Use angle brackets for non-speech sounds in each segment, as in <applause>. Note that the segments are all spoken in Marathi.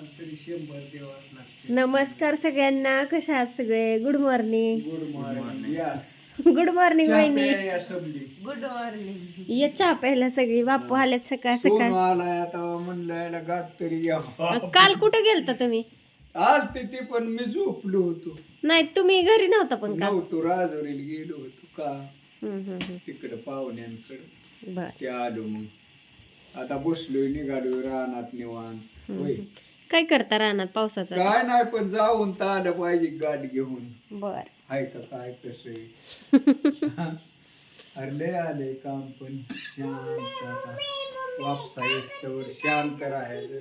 लाखाला तरी शंभर देवाच लागते नमस्कार सगळ्यांना. कशा आहात सगळे? गुड मॉर्निंग गुड मॉर्निंग या. गुड मॉर्निंग चहा वहिनी. प्यायला या सबली. गुड मॉर्निंग ये चहा प्यायला सगळी. बापू आल्यात सकाळ सोनू सकाळ आलाय आता. म्हणलं याला गाठ तरी घ्या काल कुठं गेलता तुम्ही? आज तिथे पण मी झोपलो होतो. नाही तुम्ही घरी नव्हता पण काल नव्हतो. राजवरील गेलो होतो का? हम्म, हम्म. तिकडे पाहुण्यांकडे. बर. ते आलो मग. आता बसलोय निघालोय रानात निवांत. होय. काय करता रानात पावसाचा? काय नाही पण जाऊन तर आलं पाहिजे गाठ घेऊन. बर. हाय का काय कसं <laughs> अरे लय आले काम पण. शांत आता. वापसा येस्तवर शांत राहायचं.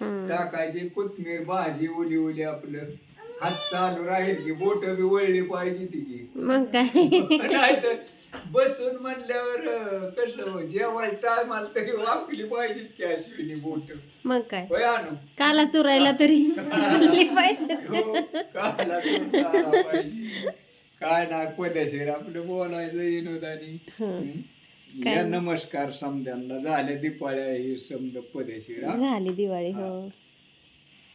हम्म. टाकायची कोथमीर भाजी ओली ओली आपलं. हात चालू राहील की बोट बी वळली पाहिजे ती. की मग काय? <laughs> नाहीतर बसून म्हणल्यावर कसं जेवायला टाइम आला तरी वाकली पाहिजेत की अश्विनी बोट. मग काय? होय आणू? काला चुरायला तरी <laughs> पाहिजे. हो, काला पाहिजे. काय नाही पदशीर आपलं बोलायचं विनोदानी. या नमस्कार समद्यांना झाल्या दिपाळ्या ही समद पदेशीर हा. झाली दिवाळी हो.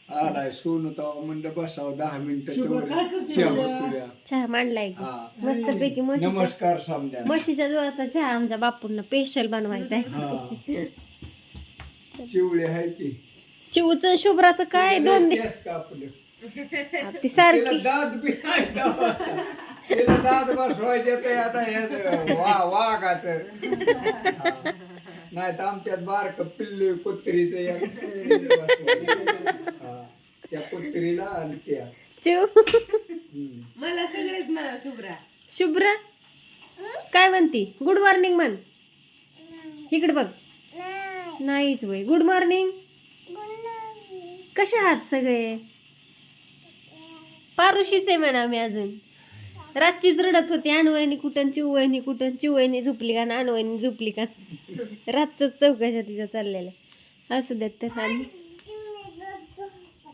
आलाय सोनू तवा म्हणलं बसावं दहा मिनिटं तेवढं. चहा मांडलाय की. हा. मस्त पैकी म्हशीच्या नमस्कार समद्या म्हशीच्या जोराचा चहा आमच्या बापूंना स्पेशल बनवायचा आहे. हा. चिवळे आहे की चिवचं शुभ्राचं काय? दोन दिवस कापलं. ती तिला सारखी दात बी नाही तेव्हा. तिला दात बसवायचे ते आता हे वा वाघाच. नाही तर आमच्यात बारक पिल्लू कुत्रीच त्या कुत्रीला आणि त्या चिव हम्म. मला सगळेच म्हणा शुभ्रा. शुभ्रा? काय म्हणती? गुड मॉर्निंग म्हण. इकडे बघ. नाहीच वय. गुड मॉर्निंग कसे आहात सगळे? पारुशीच आहे म्हणा मी अजून. रातचीच रडत होती. अनवयनी कुठं चिवयनी कुठं चिवयनी झोपली का ना अनवयनी झोपली का? <laughs> रातच चौकशा तिच्या चाललेल्या असू देत तर आणि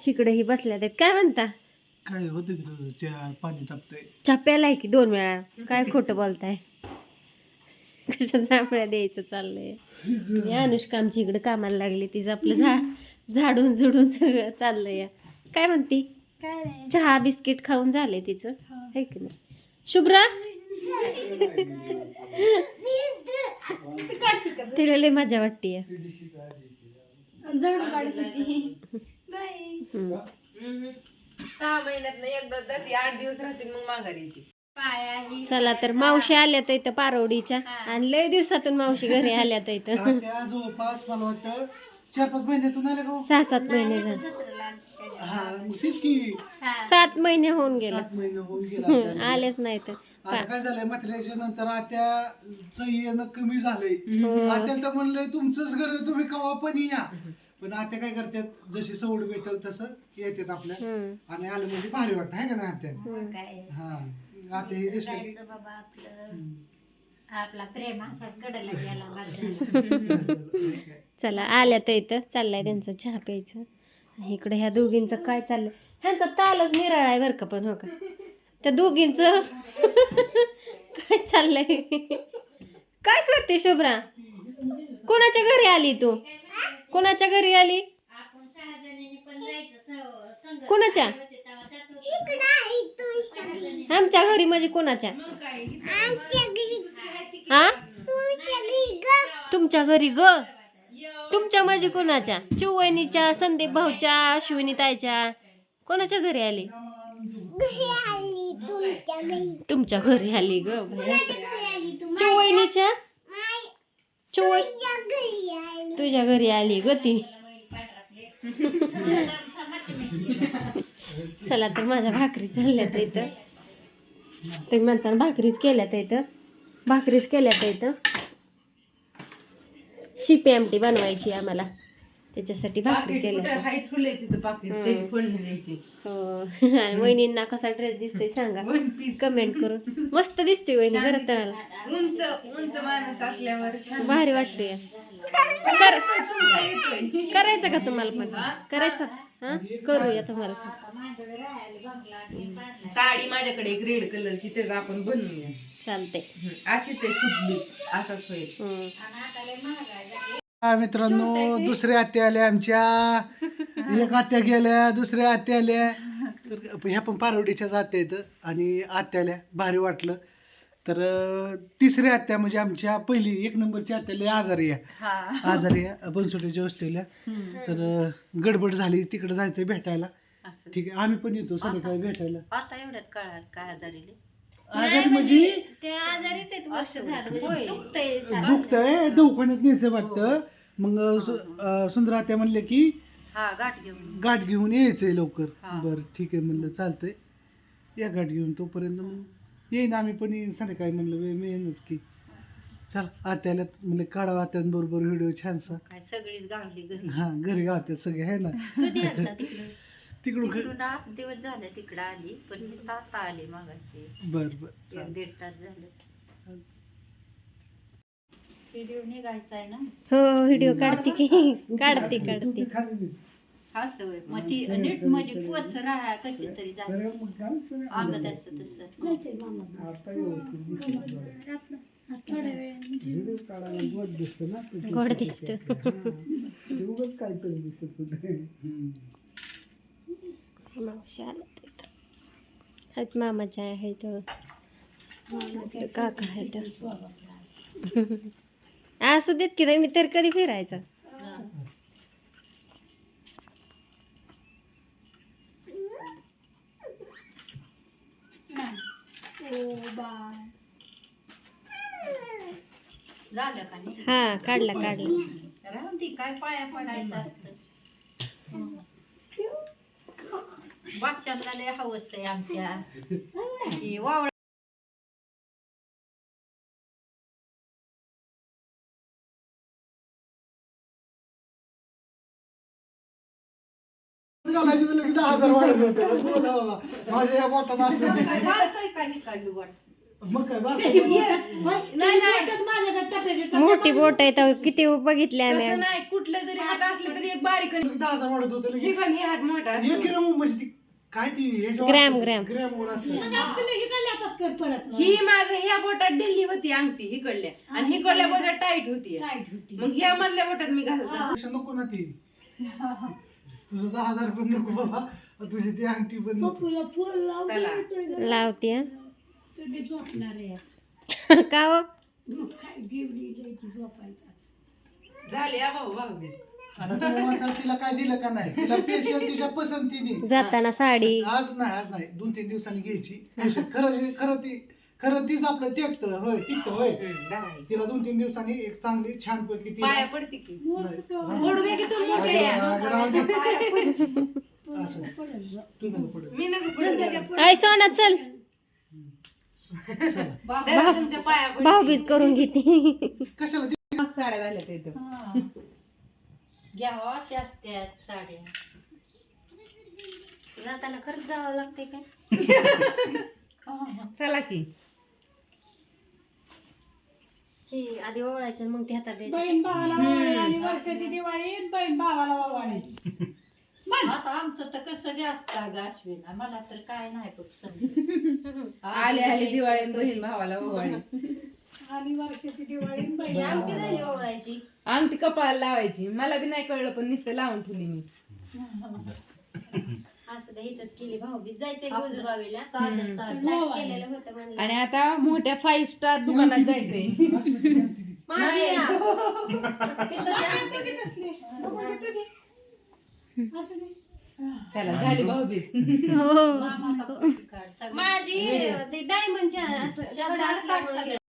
इकडेही बसल्या आहेत. काय म्हणता? काय होत चहा पाणी तापतंय. चहा प्यालाय की दोन वेळा? काय खोटं बोलताय? जांभळ्या द्यायचं चाललंय? अनुष्का आमची इकडे कामाला लागली तिचं आपलं झा झाडून झुडून सगळं चाललंय. काय म्हणती? चहा बिस्किट खाऊन झाले तिचं? है. की नाही? शुभ्रा? तिला लय मजा वाटते सहा महिन्यात एकदा जाते आठ दिवस राहतील मग माघारी येते. चला तर मावशी आल्यात इथं पारवडीच्या. आणि लय दिवसातून मावशी घरी आल्यात इथं. त्या जवळपास मला वाटतं चार पाच महिन्यातून आले का सहा सात महिने झाले. हा मग तेच की. सात महिने होऊन गेले. सात महिने होऊन गेला. आलेच नाही तर. आता काय झालंय म्हाताऱ्याच्या नंतर आत्याच येणं कमी झालंय. हो. आत्याला तर म्हणलंय तुमचंच घर आहे, तुम्ही कवा पण या. पण आत्या काय करतात? जशी सवड भेटल तसं येतात आपल्या. आणि आलं म्हणजे भारी वाटतं आहे का नाही आत्या? हम्म. हा. आत्या हे दिसलं की हम्म. आपला. प्रेम असाच घडायला गेला माझ्या चला आल्या तर इथं. चाललाय त्यांचं चहा प्यायचं. आणि इकडे ह्या दोघींचं काय चाललंय? ह्यांचा तालच निराळा आहे बरं का पण हो का? त्या दोघींचं <laughs> काय चाललंय? काय करते शुभ्रा? कोणाच्या घरी आली तू? कोणाच्या घरी आली? आपण सहा जणींनी पण जायचं स- संग कोणाच्या. आमच्या घरी म्हणजे कोणाच्या? हा तुमच्या घरी ग. तुमच्या म्हणजे कोणाच्या? चिवणीच्या संदीप भाऊच्या अश्विनी ताईच्या. कोणाच्या घरी आली? तुमच्या घरी. आली ग. चिवणीच्या चिव तुझ्या घरी आली ग ती. चला तर माझ्या भाकरी चालल्यात इथं. तुम्ही म्हणताना भाकरीच केल्यात इथं. भाकरीच केल्यात इथं. शिपी आमटी बनवायची आम्हाला. त्याच्यासाठी भाकरी द्यायची. हो. आणि वहिनींना कसा ड्रेस दिसतोय सांगा. कमेंट करून. मस्त दिसते वहिनी खरं तर भारी वाटतोय. कर करायचं का तुम्हाला पण? करायचं? हा? करूया तुम्हाला. साडी माझ्याकडे एक रेड कलरची त्याचं आपण बनवूया. चालते. अशीच आहे शुभली असाच होईल. मित्रांनो दुसऱ्या आत्या आल्या आमच्या. <laughs> एक आत्या गेल्या दुसऱ्या आत्या आल्या. तर ह्या पण पारवडीच्याच आत्या आहेत आणि आत्या आल्या. भारी वाटलं. तर तिसऱ्या आत्या म्हणजे आमच्या पहिली एक नंबरची आत्या लय आजारी आहे आजारी बनसोडीच्या वस्तीला तर गडबड झाली तिकडे जायचं भेटायला. ठीक आहे आम्ही पण येतो संध्याकाळी भेटायला. आता एवढ्यात कळाल काय आजारीले? आजारी म्हणजे ते आजारीच आहेत वर्ष झालं म्हणजे दुखतंय. दुखतंय दवाखान्यात न्यायचं वाटतं. मग सु- अं, सुंदर आत्या म्हणले की हा गाठ घेऊन. गाठ घेऊन यायचंय लवकर. हा. बरं ठीक आहे म्हणलं चालतंय. या गाठ घेऊन तोपर्यंत मग येईन आम्ही पण येईन संध्याकाळी म्हणलं वे- मी येईनच की. चल आत्याला म्हणलं काढा आत्यांबरोबर व्हिडिओ छानसा. काय सगळीच गावली घरी. हा घरी गावत्यात सगळे आहे ना? कधी आलता तिकडं? तिकडून आठ दिवस झाले तिकडं आली पण मी आता आले मागाशी. बर बर एक चालेल. दीड तास झालं. व्हिडिओ निघायचा आहे ना? हो व्हिडिओ काढते की. काढते काढते. हा सवय. मग ती नीट म्हणजे कोच राहा कशी तरी जाते अंगत असतं तसं. काढायला गोड दिसतं ना ते. गोड दिसत. ते उगाच काहीतरी दिसत होतं. मावशी आल्या तिथं. आहेत मामाच्या आहेत इकडं काका आहेत असू देत की मी तर कधी फिरायचं? हा काढला काढला. काय पाया पडायचं असतं बादशाला लय हवस आहे आमच्या. ती वावळ घालायची म्हणलं की दहा हजार वाढत होते. बोला बाबा. माझ्या या बोटात असं नाही. काय बारकाई काय निकाडली वाट मग काय बरं नाही नाही मोठी बोट आहे तर किती बघितले आम्ही. तसं नाही. कुठलं जरी हात असलं तरी एक बारीक दहा हजार वाढत होते हे हे हात मोठा एक म्हणजे ती काय ती ग्रॅम, असतं. ग्रॅम. ग्रॅमवर असतं. ही माझं ह्या बोटात दिल्ली होती अंगठी हिकडल्या. आणि हिकडल्या बोटात टाईट होती. मग ह्या मधल्या बोटात मी घालत नको ना ती. तुझं दहा हजार पण नको बाबा. तुझी ती अंगठी पण नको. चला. लावते हं. <laughs> का हो? झाले हा भाऊ भाऊ आता तुम्ही म्हणता तिला काय दिलं का नाही? तिला पेशल तिच्या पसंतीने. जाताना साडी. आज नाही आज नाही. दोन तीन दिवसांनी घ्यायची. पेशल खरं जे- खरं ती खरं तीच आपलं टेकत. होय टिकत होय. तिला दोन तीन दिवसांनी एक चांगली छान पैकी ती पाया पडते की. नाही, पडू दे. की तू मोठे. या. अगं, राहू दे. असं. तू नको पडू. मी नको पडू. दे. अय सोना चल. तुमच्या पाया पडते. भाऊबीज करून घेते. कशाला ती? साड्या झाल्या इथं घ्यावा अशा असत्यात साड्या जाताना खरंच जावं लागते काय? <laughs> चला की. ही आधी ओळायचं मग ते हातात द्यायचं. आता आमचं तर कसं बी असतं ग अश्विन मला तर काय नाही पसंत आले आले दिवाळी आणि बहीण भावाला ओवाळी. अंगठी झाली ओळायची अंगठी कपाळाला लावायची. मला बी नाही कळलं पण नुसतं लावून ठेवली मी. <laughs> असं दे इथंच केली भाऊबीज जायचंय गोजबावीला. केलेलं होतं म्हणलं आणि आता मोठ्या फाईव्ह स्टार दुकानात जायचंय. माझी नाही. ना. <laughs> चला झाली भाऊबीज सगळं. माझी डायमंडच्या असं शेजारी कडा असल्यामुळे काढ